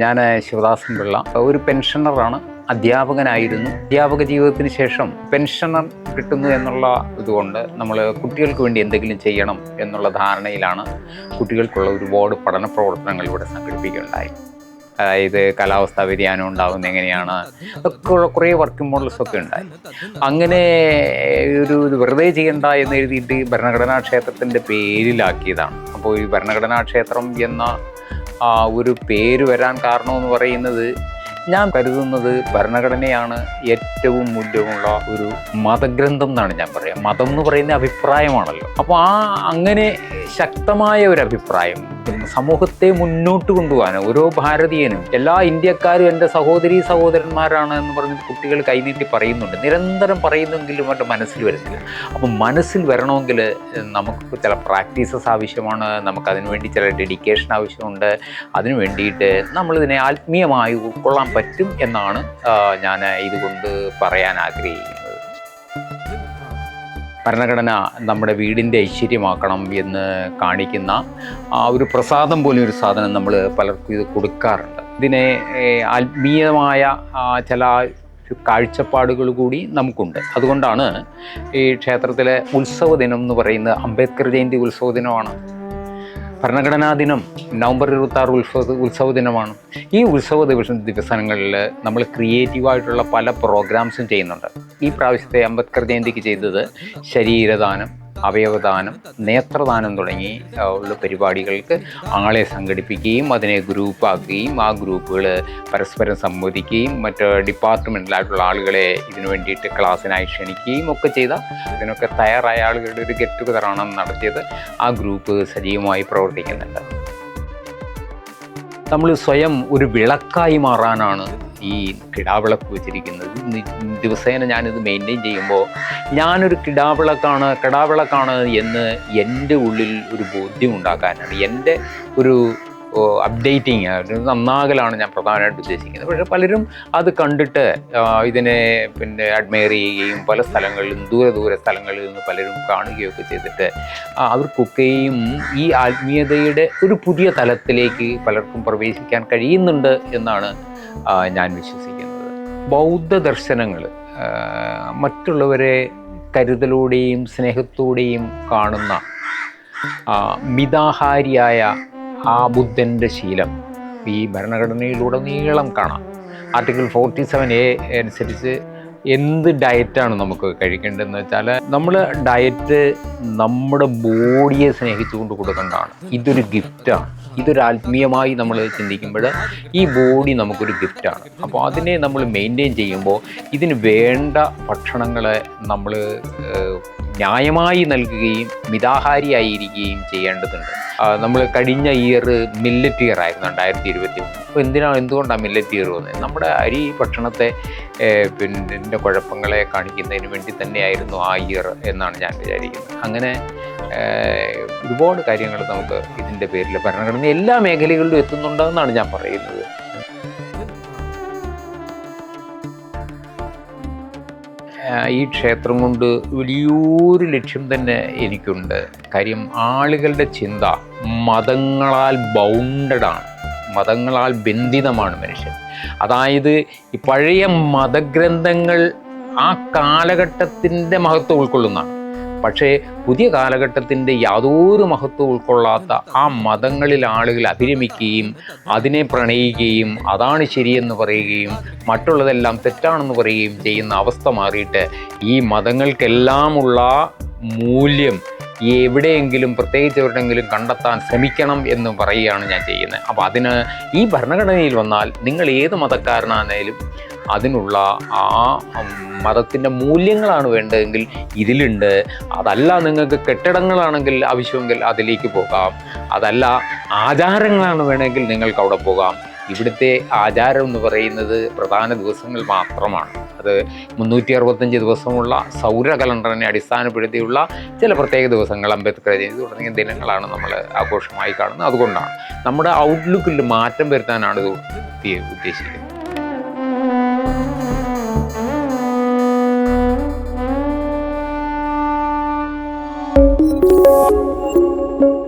ഞാൻ ശിവദാസൻ പിള്ള. ഒരു പെൻഷനറാണ് അധ്യാപകനായിരുന്നു. അധ്യാപക ജീവിതത്തിന് ശേഷം പെൻഷനർ കിട്ടുന്നു എന്നുള്ള ഇതുകൊണ്ട് നമ്മൾ കുട്ടികൾക്ക് വേണ്ടി എന്തെങ്കിലും ചെയ്യണം എന്നുള്ള ധാരണയിലാണ് കുട്ടികൾക്കുള്ള ഒരുപാട് പഠന പ്രവർത്തനങ്ങൾ ഇവിടെ സംഘടിപ്പിക്കുകയുണ്ടായി. അതായത് കാലാവസ്ഥാ വ്യതിയാനം ഉണ്ടാകുന്നത് എങ്ങനെയാണ് ഒക്കെ കുറേ വർക്കിംഗ് മോഡൽസ് ഒക്കെ ഉണ്ടായി. അങ്ങനെ ഒരു വെറുതെ ചെയ്യണ്ട എന്ന് എഴുതിയിട്ട് ഭരണഘടനാ ക്ഷേത്രത്തിന്റെ പേരിലാക്കിയതാണ്. അപ്പോൾ ഈ ഭരണഘടനാ ക്ഷേത്രം എന്ന ആ ഒരു പേര് വരാൻ കാരണമെന്ന് പറയുന്നത് ഞാൻ കരുതുന്നത് ഭരണഘടനയാണ് ഏറ്റവും മൂല്യമുള്ള ഒരു മതഗ്രന്ഥം എന്നാണ് ഞാൻ പറയുക മതം എന്ന് പറയുന്ന അഭിപ്രായമാണല്ലോ. അപ്പോൾ ആ അങ്ങനെ ശക്തമായ ഒരു അഭിപ്രായം സമൂഹത്തെ മുന്നോട്ട് കൊണ്ടുപോകാൻ ഓരോ ഭാരതീയനും എല്ലാ ഇന്ത്യക്കാരും എന്റെ സഹോദരി സഹോദരന്മാരാണ് എന്ന് പറഞ്ഞ് കുട്ടികൾ കൈനീട്ടി പറയുന്നുണ്ട്. നിരന്തരം പറയുന്നെങ്കിലും അവരുടെ മനസ്സിൽ വരുന്നില്ല. അപ്പം മനസ്സിൽ വരണമെങ്കിൽ നമുക്ക് ചില പ്രാക്ടീസസ് ആവശ്യമാണ് നമുക്ക് അതിനുവേണ്ടി ചില ഡെഡിക്കേഷൻ ആവശ്യമുണ്ട്. അതിനു വേണ്ടിയിട്ട് നമ്മളിതിനെ ആത്മീയമായി ഉൾക്കൊള്ളാൻ പറ്റും എന്നാണ് ഞാൻ ഇതുകൊണ്ട് പറയാൻ ആഗ്രഹിക്കുന്നത്. ഭരണഘടന നമ്മുടെ വീടിന്റെ ഐശ്വര്യമാക്കണം എന്ന് കാണിക്കുന്ന ആ ഒരു പ്രസാദം പോലും ഒരു സാധനം നമ്മൾ പലർക്കും ഇത് കൊടുക്കാറുണ്ട്. ഇതിനെ ആത്മീയമായ ചില കാഴ്ചപ്പാടുകൾ കൂടി നമുക്കുണ്ട്. അതുകൊണ്ടാണ് ഈ ക്ഷേത്രത്തിലെ ഉത്സവ ദിനം എന്ന് പറയുന്നത് അംബേദ്കർ ജയന്തി ഉത്സവ ദിനമാണ്. ഭരണഘടനാ ദിനം നവംബർ ഇരുപത്തി ആറ് ഉത്സവ ഉത്സവ ദിനമാണ്. ഈ ഉത്സവ ദിവസ ദിവസങ്ങളിൽ നമ്മൾ ക്രിയേറ്റീവായിട്ടുള്ള പല പ്രോഗ്രാംസും ചെയ്യുന്നുണ്ട്. ഈ പ്രാവശ്യത്തെ അംബേദ്കർ ജയന്തിക്ക് ചെയ്തത് ശരീരദാനം അവയവദാനം നേത്രദാനം തുടങ്ങി ഉള്ള പരിപാടികൾക്ക് ആളെ സംഘടിപ്പിക്കുകയും അതിനെ ഗ്രൂപ്പാക്കുകയും ആ ഗ്രൂപ്പുകൾ പരസ്പരം സംവദിക്കുകയും മറ്റ് ഡിപ്പാർട്ട്മെന്റിലായിട്ടുള്ള ആളുകളെ ഇതിനു വേണ്ടിയിട്ട് ക്ലാസ്സിനായി ക്ഷണിക്കുകയും ഒക്കെ ചെയ്ത ഇതിനൊക്കെ തയ്യാറായ ആളുകളുടെ ഒരു ഗെറ്റ് ടുഗതറാണ് നടത്തിയത്. ആ ഗ്രൂപ്പ് സജീവമായി പ്രവർത്തിക്കുന്നുണ്ട്. നമ്മൾ സ്വയം ഒരു വിളക്കായി മാറാനാണ് ഈ കിടാവിളക്ക് വെച്ചിരിക്കുന്നത് ദിവസേന ഞാനിത് മെയിന്റെയിൻ ചെയ്യുമ്പോൾ ഞാനൊരു കിടാവിളക്കാണ് കിടാവിളക്കാണ് എന്ന് എന്റെ ഉള്ളിൽ ഒരു ബോധ്യം ഉണ്ടാക്കാനാണ്. എന്റെ ഒരു അപ്ഡേറ്റിങ് നന്നാകലാണ് ഞാൻ പ്രധാനമായിട്ട് ഉദ്ദേശിക്കുന്നത്. പക്ഷേ പലരും അത് കണ്ടിട്ട് ഇതിനെ പിന്നെ അഡ്മയർ ചെയ്യുകയും പല സ്ഥലങ്ങളിലും ദൂരെ ദൂരെ സ്ഥലങ്ങളിൽ നിന്ന് പലരും കാണുകയൊക്കെ ചെയ്തിട്ട് അവർ അവർക്കൊക്കെയും ഈ ആത്മീയതയുടെ ഒരു പുതിയ തലത്തിലേക്ക് പലർക്കും പ്രവേശിക്കാൻ കഴിയുന്നുണ്ട് എന്നാണ് ഞാൻ വിശ്വസിക്കുന്നത്. ബൗദ്ധ ദർശനങ്ങൾ മറ്റുള്ളവരെ കരുതലോടെയും സ്നേഹത്തോടെയും കാണുന്ന മിതാഹാരിയായ ആ ബുദ്ധന്റെ ശീലം. ഈ ഭരണഘടനയിലുടനീളം കാണാം. ആർട്ടിക്കിൾ ഫോർട്ടി സെവൻ എ അനുസരിച്ച് എന്ത് ഡയറ്റാണ് നമുക്ക് കഴിക്കേണ്ടതെന്ന് വെച്ചാൽ നമ്മൾ ഡയറ്റ് നമ്മുടെ ബോഡിയെ സ്നേഹിച്ചുകൊണ്ട് കൊടുക്കേണ്ടതാണ്. ഇതൊരു ഗിഫ്റ്റാണ് ഇതൊരു ആത്മീയമായി നമ്മൾ ചിന്തിക്കുമ്പോൾ ഈ ബോഡി നമുക്കൊരു ഗിഫ്റ്റാണ് അപ്പോൾ അതിനെ നമ്മൾ മെയിന്റെയിൻ ചെയ്യുമ്പോൾ ഇതിന് വേണ്ട ഭക്ഷണങ്ങളെ നമ്മൾ ന്യായമായി നൽകുകയും മിതാഹാരിയായിരിക്കുകയും ചെയ്യേണ്ടതുണ്ട്. നമ്മൾ കഴിഞ്ഞ ഇയർ മില്ലറ്റ് ഇയർ ആയിരുന്നു രണ്ടായിരത്തി ഇരുപത്തി അപ്പോൾ എന്തിനാണ് എന്തുകൊണ്ടാണ് മില്ലറ്റ് ഇയർ വന്നത് നമ്മുടെ അരി ഭക്ഷണത്തെ പിന്നെ കുഴപ്പങ്ങളെ കാണിക്കുന്നതിന് വേണ്ടി തന്നെയായിരുന്നു ആ ഇയർ എന്നാണ് ഞാൻ വിചാരിക്കുന്നത്. അങ്ങനെ ഒരുപാട് കാര്യങ്ങൾ നമുക്ക് ഇതിന്റെ പേരിൽ ഭരണഘടന എല്ലാ മേഖലകളിലും എത്തുന്നുണ്ടെന്നാണ് ഞാൻ പറയുന്നത്. ഈ ക്ഷേത്രം കൊണ്ട് വലിയൊരു ലക്ഷ്യം തന്നെ എനിക്കുണ്ട്. കാര്യം ആളുകളുടെ ചിന്ത മതങ്ങളാൽ ബൗണ്ടഡാണ് മതങ്ങളാൽ ബന്ധിതമാണ് മനുഷ്യൻ. അതായത് ഈ പഴയ മതഗ്രന്ഥങ്ങൾ ആ കാലഘട്ടത്തിന്റെ മഹത്വം ഉൾക്കൊള്ളുന്നതാണ്. പക്ഷേ പുതിയ കാലഘട്ടത്തിന്റെ യാതൊരു മഹത്വം ഉൾക്കൊള്ളാത്ത ആ മതങ്ങളിൽ ആളുകൾ അഭിരമിക്കുകയും അതിനെ പ്രണയിക്കുകയും അതാണ് ശരിയെന്ന് പറയുകയും മറ്റുള്ളതെല്ലാം തെറ്റാണെന്ന് പറയുകയും ചെയ്യുന്ന അവസ്ഥ മാറിയിട്ട് ഈ മതങ്ങൾക്കെല്ലാമുള്ള മൂല്യം എവിടെയെങ്കിലും പ്രത്യേകിച്ച് എവിടെയെങ്കിലും കണ്ടെത്താൻ ശ്രമിക്കണം എന്ന് പറയുകയാണ് ഞാൻ ചെയ്യുന്നത്. അപ്പോൾ അതിന് ഈ ഭരണഘടനയിൽ വന്നാൽ നിങ്ങൾ ഏത് മതക്കാരനാണേലും അതിനുള്ള ആ മതത്തിന്റെ മൂല്യങ്ങളാണ് വേണ്ടതെങ്കിൽ ഇതിലുണ്ട്. അതല്ല നിങ്ങൾക്ക് കെട്ടിടങ്ങളാണെങ്കിൽ ആവശ്യമെങ്കിൽ അതിലേക്ക് പോകാം. അതല്ല ആചാരങ്ങളാണ് വേണമെങ്കിൽ നിങ്ങൾക്ക് അവിടെ പോകാം. ഇവിടുത്തെ ആചാരം എന്ന് പറയുന്നത് പ്രധാന ദിവസങ്ങൾ മാത്രമാണ്. അത് മുന്നൂറ്റി അറുപത്തഞ്ച് ദിവസമുള്ള സൗര കലണ്ടറിനെ അടിസ്ഥാനപ്പെടുത്തിയുള്ള ചില പ്രത്യേക ദിവസങ്ങൾ അംബേദ്കർ ജയന്തി തുടങ്ങിയ ദിനങ്ങളാണ് നമ്മൾ ആഘോഷമായി കാണുന്നത്. അതുകൊണ്ടാണ്. നമ്മുടെ ഔട്ട്ലുക്കിൽ മാറ്റം വരുത്താനാണ് ഇത് ഉദ്ദേശിക്കുന്നത്. Thank you.